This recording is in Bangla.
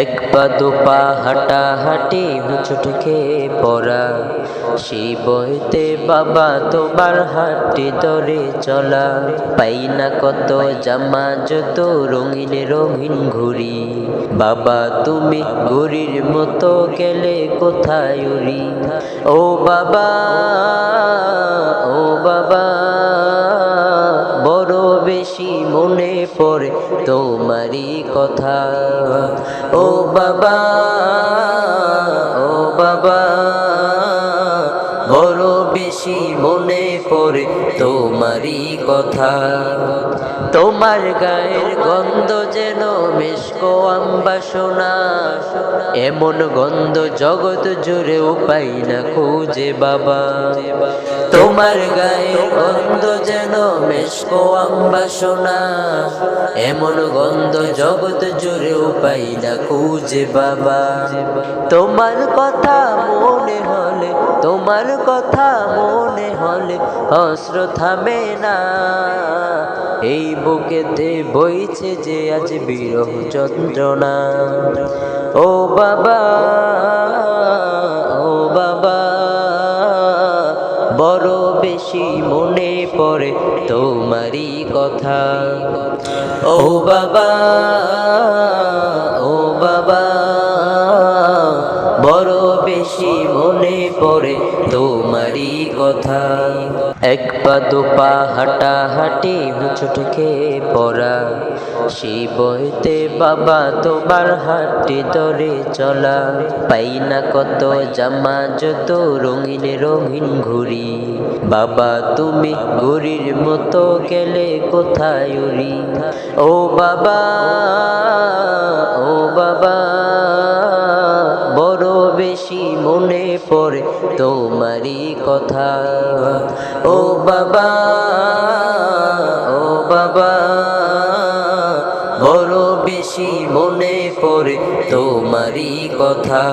এক পা দু পা হাঁটা হাঁটি হুচুট খেয়ে পড়া। বইতে বাবা, তোমার হাঁটি ধরে চলা। পাই না কত জামা যত রঙিন রঙিন ঘুরি বাবা, তুমি ঘুরির মতো গেলে কোথায় উড়ি? ও বাবা মনে পড়ে তোমারই কথা। ও বাবা ও বাবা। বেশি মনে পড়ে তোমারই কথা। তোমার গায়ের গন্ধ যেন মেশকো আম্বাসনা এমন গন্ধ জগৎ জুড়েও পাই না খুঁজে বাবা। তোমার গায়ের গন্ধ যেন মেশকো আম্বাসনা এমন গন্ধ জগৎ জুড়েও পাই না খুঁজে বাবা। তোমার কথা মনে হলে, তোমার কথা মনে হলে অস্ত্র থামে না। এই বুকেতে বইছে যে আজ বিরহ যন্ত্রণা। ও বাবা ও বাবা, বড় বেশি মনে পড়ে তোমারই কথা। ও বাবা ও বাবা তোমারই কথা। এক পা, দু পা হাঁটা হাঁটি হুচুট খেয়ে পড়া। বইতে বাবা, তোমার হাঁটি ধরে চলা। পাই না কত জামা যত রঙিন রঙিন ঘুরি বাবা, তুমি ঘুরির মতো গেলে কোথায় উড়ি? ও বাবা ও বাবা, বড় বেশি মনে পড়ে তোমারই কথা। ও বাবা ও বাবা বড় বেশি মনে পড়ে তোমারই কথা।